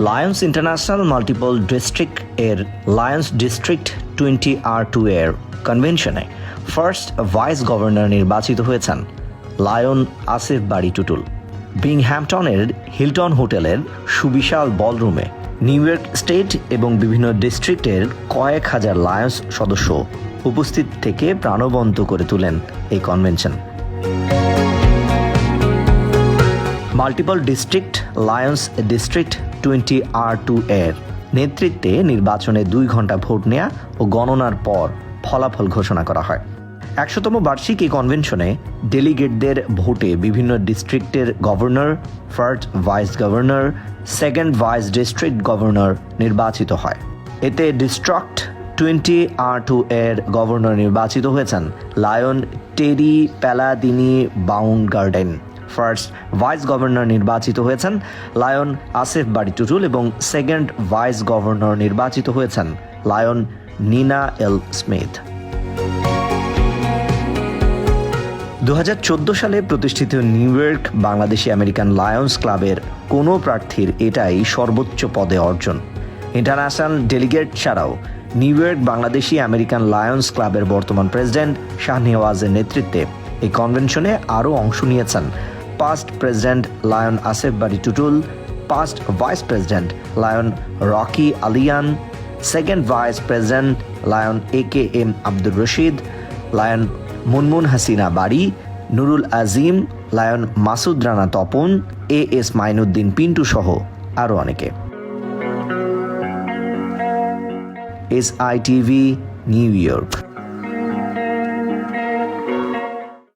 Lions International multiple district এর Lions district twenty R two এর কনভেনশনে ফার্স্ট ভাইস গভর্নর নির্বাচিত হয়েছেন লায়ন আসিফ বাড়ি টুটুল বিংহ্যাম্পটনের হিলটন হোটেলের সুবিশাল বলরুমে নিউ ইয়র্ক স্টেট এবং বিভিন্ন ডিস্ট্রিক্টের কয়েক হাজার লায়ন্স সদস্য উপস্থিত থেকে প্রাণবন্ত করে তোলেন এই convention multiple district Lions district twenty R two এর নেতৃত্বে নির্বাচনে দুই ঘণ্টা ভোট নেয়া ও গণনার পর ফলাফল ঘোষণা করা হয়। একশোতম বার্ষিক এই কনভেনশনে ডেলিগেটদের ভোটে বিভিন্ন ডিস্ট্রিক্টের governor first vice governor second vice district governor নির্বাচিত হয়। এতে ডিস্ট্রাক্ট টোয়েন্টি আর টু এর গভর্নর নির্বাচিত হয়েছেন Lion Terry Palladini bound garden first vice governor নির্বাচিত হয়েছেন লায়ন আসিফ বাড়ি টুটুল এবং সেকেন্ড ভাইস গভর্নর নির্বাচিত হয়েছেন লায়ন নিনা এল স্মিথ। দু সালে প্রতিষ্ঠিত New York Bangladeshi American Lions ক্লাবের কোনো প্রার্থীর এটাই সর্বোচ্চ পদে অর্জন। ইন্টারন্যাশনাল ডেলিগেট ছাড়াও New York Bangladeshi American Lions ক্লাবের বর্তমান প্রেসিডেন্ট শাহ নেওয়াজের নেতৃত্বে এই কনভেনশনে আরও অংশ নিয়েছেন past president Lion Asif Bari Tutul past vice president Lion Rocky Alian second vice president Lion A K M Abdur Rashid Lion Munmun Hasina Bari Nurul Azim Lion Masud Rana Tapan A S Mainuddin Pintu সহ আরও অনেকে। S I TV New York